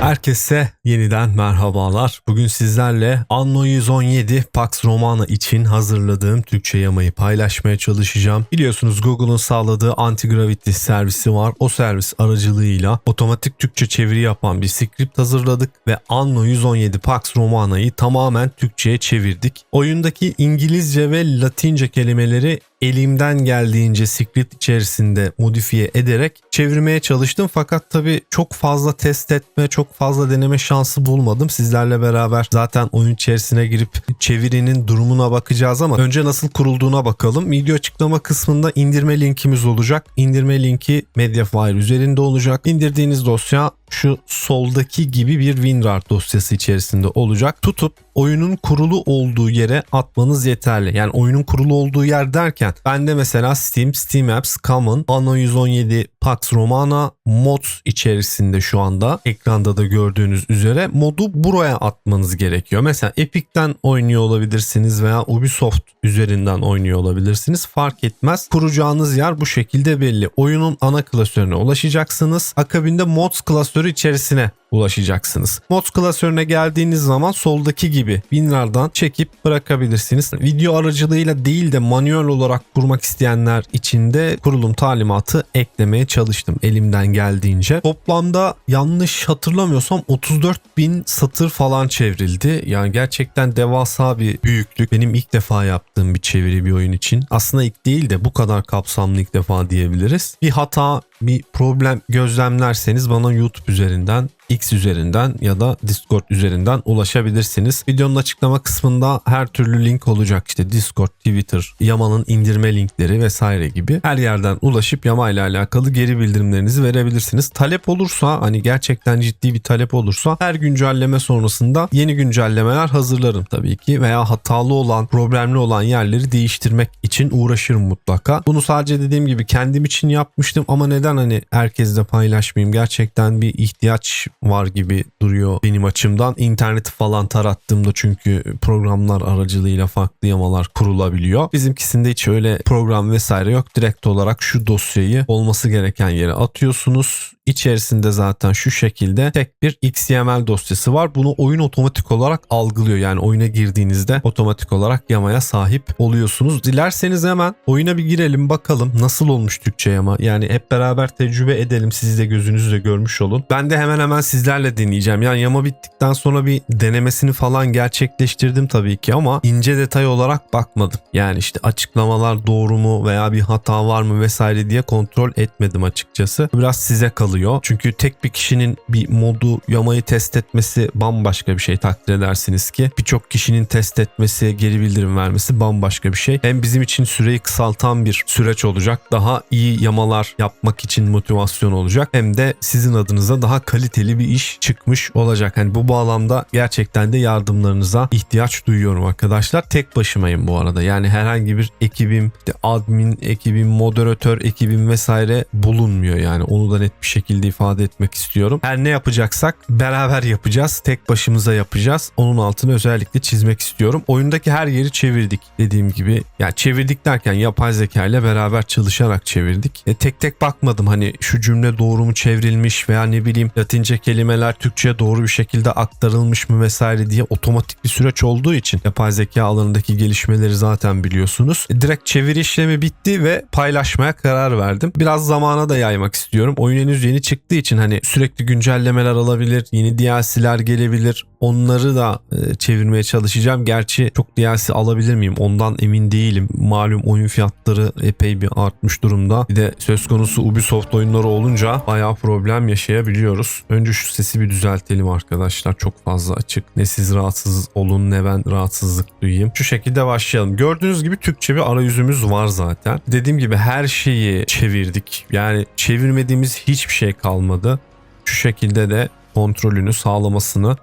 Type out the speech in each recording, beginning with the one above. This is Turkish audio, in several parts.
Herkese yeniden merhabalar. Bugün sizlerle Anno 117 Pax Romana için hazırladığım Türkçe yamayı paylaşmaya çalışacağım. Biliyorsunuz Google'un sağladığı anti-gravity servisi var. O servis aracılığıyla otomatik Türkçe çeviri yapan bir script hazırladık ve Anno 117 Pax Romana'yı tamamen Türkçe'ye çevirdik. Oyundaki İngilizce ve Latince kelimeleri elimden geldiğince script içerisinde modifiye ederek çevirmeye çalıştım. Fakat tabii çok fazla test etme, çok fazla deneme şansı bulmadım. Sizlerle beraber zaten oyun içerisine girip çevirinin durumuna bakacağız ama önce nasıl kurulduğuna bakalım. Video açıklama kısmında indirme linkimiz olacak. İndirme linki Mediafire üzerinde olacak. İndirdiğiniz dosya şu soldaki gibi bir WinRAR dosyası içerisinde olacak. Tutup oyunun kurulu olduğu yere atmanız yeterli. Yani oyunun kurulu olduğu yer derken bende mesela Steam, Steam Apps, Common, Anno 117 Pax Romana Mods içerisinde şu anda ekranda da gördüğünüz üzere modu buraya atmanız gerekiyor. Mesela Epic'ten oynuyor olabilirsiniz veya Ubisoft üzerinden oynuyor olabilirsiniz. Fark etmez. Kuracağınız yer bu şekilde belli. Oyunun ana klasörüne ulaşacaksınız. Akabinde Mods klasörü içerisine ulaşacaksınız. Mods klasörüne geldiğiniz zaman soldaki gibi WinRAR'dan çekip bırakabilirsiniz. Video aracılığıyla değil de manuel olarak kurmak isteyenler için de kurulum talimatı eklemeye çalıştım elimden geldiğince. Toplamda yanlış hatırlamıyorsam 34 bin satır falan çevrildi. Yani gerçekten devasa bir büyüklük. Benim ilk defa yaptığım bir çeviri bir oyun için. Aslında ilk değil de bu kadar kapsamlı ilk defa diyebiliriz. Bir hata bir problem gözlemlerseniz bana YouTube üzerinden X üzerinden ya da Discord üzerinden ulaşabilirsiniz. Videonun açıklama kısmında her türlü link olacak. İşte Discord, Twitter, Yama'nın indirme linkleri vesaire gibi her yerden ulaşıp Yama ile alakalı geri bildirimlerinizi verebilirsiniz. Talep olursa hani gerçekten ciddi bir talep olursa her güncelleme sonrasında yeni güncellemeler hazırlarım tabii ki veya hatalı olan, problemli olan yerleri değiştirmek için uğraşırım mutlaka. Bunu sadece dediğim gibi kendim için yapmıştım ama neden hani herkesle paylaşmayayım? Gerçekten bir ihtiyaç var gibi duruyor benim açımdan. İnterneti falan tarattığımda çünkü programlar aracılığıyla farklı yamalar kurulabiliyor. Bizimkisinde hiç öyle program vesaire yok. Direkt olarak şu dosyayı olması gereken yere atıyorsunuz. İçerisinde zaten şu şekilde tek bir XML dosyası var. Bunu oyun otomatik olarak algılıyor. Yani oyuna girdiğinizde otomatik olarak yamaya sahip oluyorsunuz. Dilerseniz hemen oyuna bir girelim bakalım nasıl olmuş Türkçe yama. Yani hep beraber tecrübe edelim. Siz de gözünüzle görmüş olun. Ben de hemen hemen sizlerle deneyeceğim. Yani yama bittikten sonra bir denemesini falan gerçekleştirdim tabii ki ama ince detay olarak bakmadım. Yani işte açıklamalar doğru mu veya bir hata var mı vesaire diye kontrol etmedim açıkçası. Biraz size kalıyor. Çünkü tek bir kişinin bir modu yamayı test etmesi bambaşka bir şey takdir edersiniz ki. Birçok kişinin test etmesi, geri bildirim vermesi bambaşka bir şey. Hem bizim için süreyi kısaltan bir süreç olacak. Daha iyi yamalar yapmak için motivasyon olacak. Hem de sizin adınıza daha kaliteli bir iş çıkmış olacak. Hani bu bağlamda gerçekten de yardımlarınıza ihtiyaç duyuyorum arkadaşlar. Tek başımayım bu arada. Yani herhangi bir ekibim, admin ekibim, moderatör ekibim vesaire bulunmuyor yani. Onu da net bir şekilde ifade etmek istiyorum. Her ne yapacaksak beraber yapacağız. Tek başımıza yapacağız. Onun altını özellikle çizmek istiyorum. Oyundaki her yeri çevirdik dediğim gibi. Yani çevirdik derken yapay zeka ile beraber çalışarak çevirdik. E, tek tek bakmadım hani şu cümle doğru mu çevrilmiş veya ne bileyim Latince kelimeler Türkçe'ye doğru bir şekilde aktarılmış mı vesaire diye otomatik bir süreç olduğu için yapay zeka alanındaki gelişmeleri zaten biliyorsunuz. E, direkt çeviri işlemi bitti ve paylaşmaya karar verdim. Biraz zamana da yaymak istiyorum. Oyun henüz yeni çıktığı için hani sürekli güncellemeler alabilir, yeni DLC'ler gelebilir. Onları da e, çevirmeye çalışacağım. Gerçi çok DLC alabilir miyim? Ondan emin değilim. Malum oyun fiyatları epey bir artmış durumda. Bir de söz konusu Ubisoft oyunları olunca bayağı problem yaşayabiliyoruz. Önce şu sesi bir düzeltelim arkadaşlar. Çok fazla açık. Ne siz rahatsız olun ne ben rahatsızlık duyayım. Şu şekilde başlayalım. Gördüğünüz gibi Türkçe bir arayüzümüz var zaten. Dediğim gibi her şeyi çevirdik. Yani çevirmediğimiz hiçbir şey kalmadı. Şu şekilde de kontrolünü sağlamasını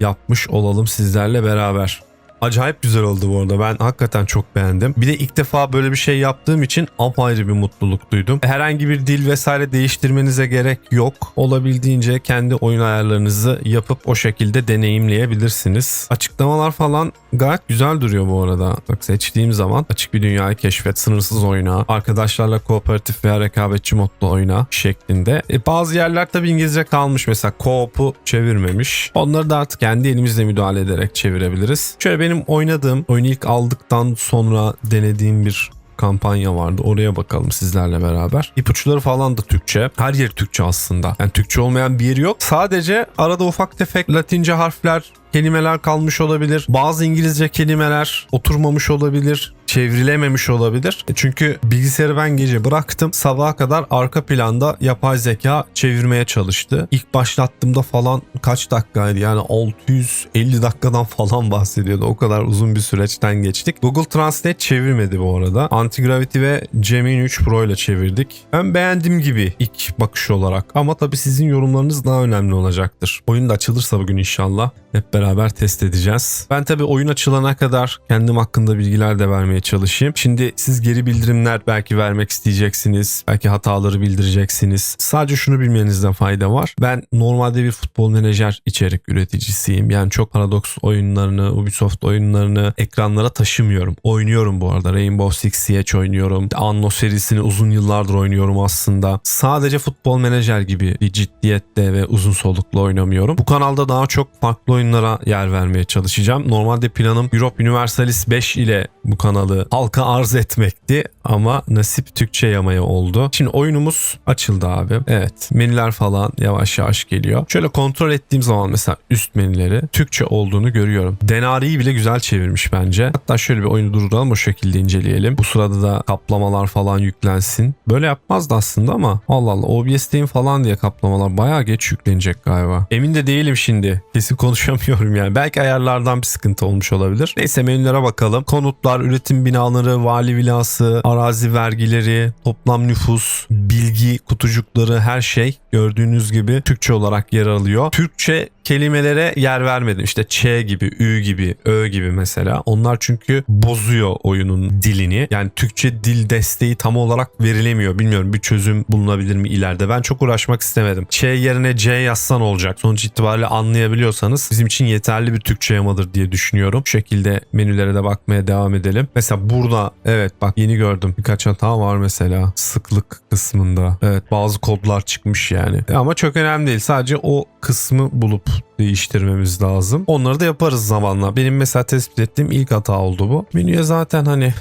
yapmış olalım sizlerle beraber. Acayip güzel oldu bu arada. Ben hakikaten çok beğendim. Bir de ilk defa böyle bir şey yaptığım için apayrı bir mutluluk duydum. Herhangi bir dil vesaire değiştirmenize gerek yok. Olabildiğince kendi oyun ayarlarınızı yapıp o şekilde deneyimleyebilirsiniz. Açıklamalar falan gayet güzel duruyor bu arada. Bak seçtiğim zaman açık bir dünyayı keşfet, sınırsız oyna, arkadaşlarla kooperatif veya rekabetçi modda oyna şeklinde. E, bazı yerler tabii İngilizce kalmış. Mesela co-op'u çevirmemiş. Onları da artık kendi elimizle müdahale ederek çevirebiliriz. Şöyle benim oynadığım, oyunu ilk aldıktan sonra denediğim bir kampanya vardı. Oraya bakalım sizlerle beraber. İpuçları falan da Türkçe. Her yer Türkçe aslında. Yani Türkçe olmayan bir yeri yok. Sadece arada ufak tefek Latince harfler kelimeler kalmış olabilir. Bazı İngilizce kelimeler oturmamış olabilir. Çevrilememiş olabilir. E Çünkü bilgisayarı ben gece bıraktım. Sabaha kadar arka planda yapay zeka çevirmeye çalıştı. İlk başlattığımda falan kaç dakikaydı? Yani 650 dakikadan falan bahsediyordu. O kadar uzun bir süreçten geçtik. Google Translate çevirmedi bu arada. Antigravity ve Gemini 3 Pro ile çevirdik. Ben beğendim gibi ilk bakış olarak. Ama tabii sizin yorumlarınız daha önemli olacaktır. Oyun da açılırsa bugün inşallah hep beraber test edeceğiz. Ben tabii oyun açılana kadar kendim hakkında bilgiler de vermeye çalışayım. Şimdi siz geri bildirimler belki vermek isteyeceksiniz. Belki hataları bildireceksiniz. Sadece şunu bilmenizde fayda var. Ben normalde bir futbol menajer içerik üreticisiyim. Yani çok Paradox oyunlarını, Ubisoft oyunlarını ekranlara taşımıyorum. Oynuyorum bu arada. Rainbow Six Siege oynuyorum. Anno serisini uzun yıllardır oynuyorum aslında. Sadece futbol menajer gibi bir ciddiyette ve uzun soluklu oynamıyorum. Bu kanalda daha çok farklı oyunlara yer vermeye çalışacağım. Normalde planım Europe Universalis 5 ile bu kanalı halka arz etmekti ama nasip Türkçe yamaya oldu. Şimdi oyunumuz açıldı abi. Evet menüler falan yavaş yavaş geliyor. Şöyle kontrol ettiğim zaman mesela üst menüleri Türkçe olduğunu görüyorum. Denari'yi bile güzel çevirmiş bence. Hatta şöyle bir oyunu durduralım o şekilde inceleyelim. Bu sırada da kaplamalar falan yüklensin. Böyle yapmazdı aslında ama Allah Allah OBS'teyim falan diye kaplamalar bayağı geç yüklenecek galiba. Emin de değilim şimdi. Kesin konuşamıyorum yani. Belki ayarlardan bir sıkıntı olmuş olabilir. Neyse menülere bakalım. Konutlar, üretim binaları, vali vilası, arazi vergileri, toplam nüfus, bilgi kutucukları her şey gördüğünüz gibi Türkçe olarak yer alıyor. Türkçe kelimelere yer vermedim. İşte Ç gibi, Ü gibi, Ö gibi mesela. Onlar çünkü bozuyor oyunun dilini. Yani Türkçe dil desteği tam olarak verilemiyor. Bilmiyorum bir çözüm bulunabilir mi ileride. Ben çok uğraşmak istemedim. Ç yerine C yazsan olacak. Sonuç itibariyle anlayabiliyorsanız bizim için yeterli bir Türkçe yamadır diye düşünüyorum. Bu şekilde menülere de bakmaya devam edelim. Mesela burada evet bak yeni gördüm. Birkaç hata var mesela sıklık kısmında. Evet bazı kodlar çıkmış yani. Ama çok önemli değil. Sadece o kısmı bulup değiştirmemiz lazım. Onları da yaparız zamanla. Benim mesela tespit ettiğim ilk hata oldu bu. Menüye zaten hani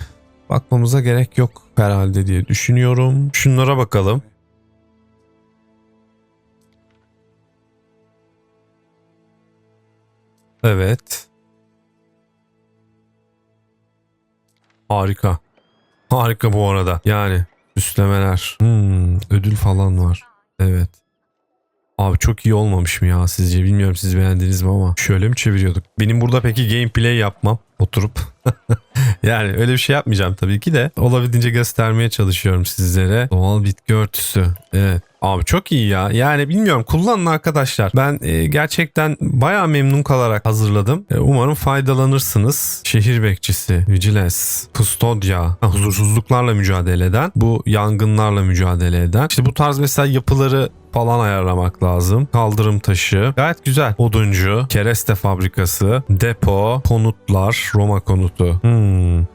bakmamıza gerek yok herhalde diye düşünüyorum. Şunlara bakalım. Evet. Harika. Harika bu arada. Yani süslemeler. Hmm, ödül falan var. Evet. Abi çok iyi olmamış mı ya sizce? Bilmiyorum siz beğendiniz mi ama şöyle mi çeviriyorduk? Benim burada peki gameplay yapmam. Oturup. yani öyle bir şey yapmayacağım tabii ki de. Olabildiğince göstermeye çalışıyorum sizlere. Doğal bitki örtüsü. Evet. Abi çok iyi ya. Yani bilmiyorum kullanın arkadaşlar. Ben e, gerçekten bayağı memnun kalarak hazırladım. E, umarım faydalanırsınız. Şehir bekçisi, vigilance, kustodya, huzursuzluklarla mücadele eden, bu yangınlarla mücadele eden. İşte bu tarz mesela yapıları falan ayarlamak lazım. Kaldırım taşı. Gayet güzel. Oduncu, kereste fabrikası, depo, konutlar, Roma konutu. Hmm.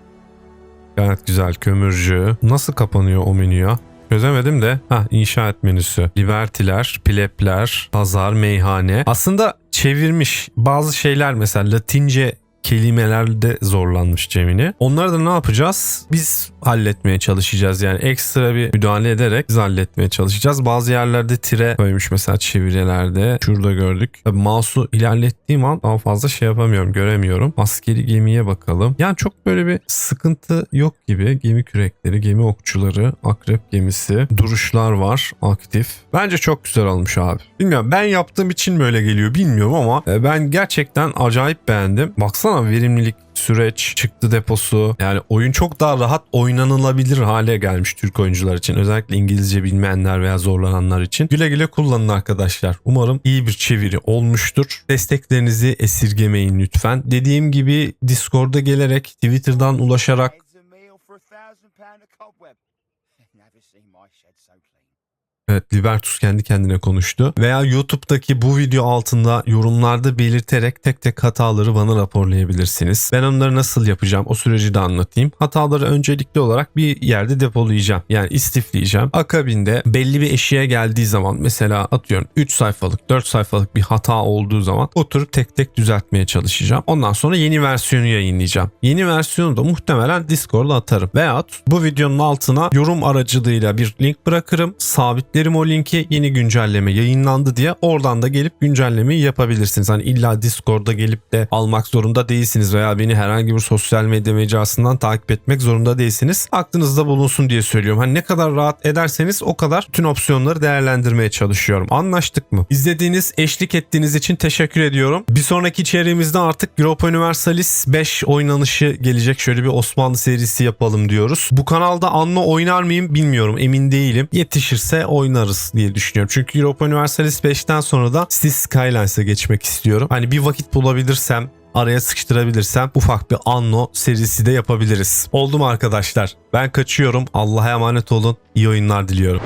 Gayet güzel. Kömürcü. Nasıl kapanıyor o menü ya? Çözemedim de. Ha inşaat menüsü. Libertiler, plepler, pazar, meyhane. Aslında çevirmiş bazı şeyler mesela Latince kelimelerde zorlanmış Cemini. Onları da ne yapacağız? Biz halletmeye çalışacağız. Yani ekstra bir müdahale ederek biz halletmeye çalışacağız. Bazı yerlerde tire koymuş mesela çevirilerde. Şurada gördük. Tabii mouse'u ilerlettiğim an daha fazla şey yapamıyorum. Göremiyorum. Askeri gemiye bakalım. Yani çok böyle bir sıkıntı yok gibi. Gemi kürekleri, gemi okçuları, akrep gemisi, duruşlar var aktif. Bence çok güzel olmuş abi. Bilmiyorum ben yaptığım için mi öyle geliyor bilmiyorum ama e, ben gerçekten acayip beğendim. Baksana baksana verimlilik süreç, çıktı deposu. Yani oyun çok daha rahat oynanılabilir hale gelmiş Türk oyuncular için. Özellikle İngilizce bilmeyenler veya zorlananlar için. Güle güle kullanın arkadaşlar. Umarım iyi bir çeviri olmuştur. Desteklerinizi esirgemeyin lütfen. Dediğim gibi Discord'a gelerek Twitter'dan ulaşarak Evet Libertus kendi kendine konuştu. Veya YouTube'daki bu video altında yorumlarda belirterek tek tek hataları bana raporlayabilirsiniz. Ben onları nasıl yapacağım o süreci de anlatayım. Hataları öncelikli olarak bir yerde depolayacağım. Yani istifleyeceğim. Akabinde belli bir eşiğe geldiği zaman mesela atıyorum 3 sayfalık 4 sayfalık bir hata olduğu zaman oturup tek tek düzeltmeye çalışacağım. Ondan sonra yeni versiyonu yayınlayacağım. Yeni versiyonu da muhtemelen Discord'a atarım. Veyahut bu videonun altına yorum aracılığıyla bir link bırakırım. Sabitlerim o linki yeni güncelleme yayınlandı diye oradan da gelip güncellemeyi yapabilirsiniz. Hani illa Discord'da gelip de almak zorunda değilsiniz veya beni herhangi bir sosyal medya mecrasından takip etmek zorunda değilsiniz. Aklınızda bulunsun diye söylüyorum. Hani ne kadar rahat ederseniz o kadar tüm opsiyonları değerlendirmeye çalışıyorum. Anlaştık mı? İzlediğiniz, eşlik ettiğiniz için teşekkür ediyorum. Bir sonraki içeriğimizde artık Europa Universalis 5 oynanışı gelecek. Şöyle bir Osmanlı serisi yapalım diyoruz. Bu kanalda Anno oynar mıyım bilmiyorum. Emin değilim. Yetişirse oynarız diye düşünüyorum. Çünkü Europa Universalis 5'ten sonra da Cities Skylines'a geçmek istiyorum. Hani bir vakit bulabilirsem araya sıkıştırabilirsem ufak bir Anno serisi de yapabiliriz. Oldu mu arkadaşlar? Ben kaçıyorum. Allah'a emanet olun. İyi oyunlar diliyorum.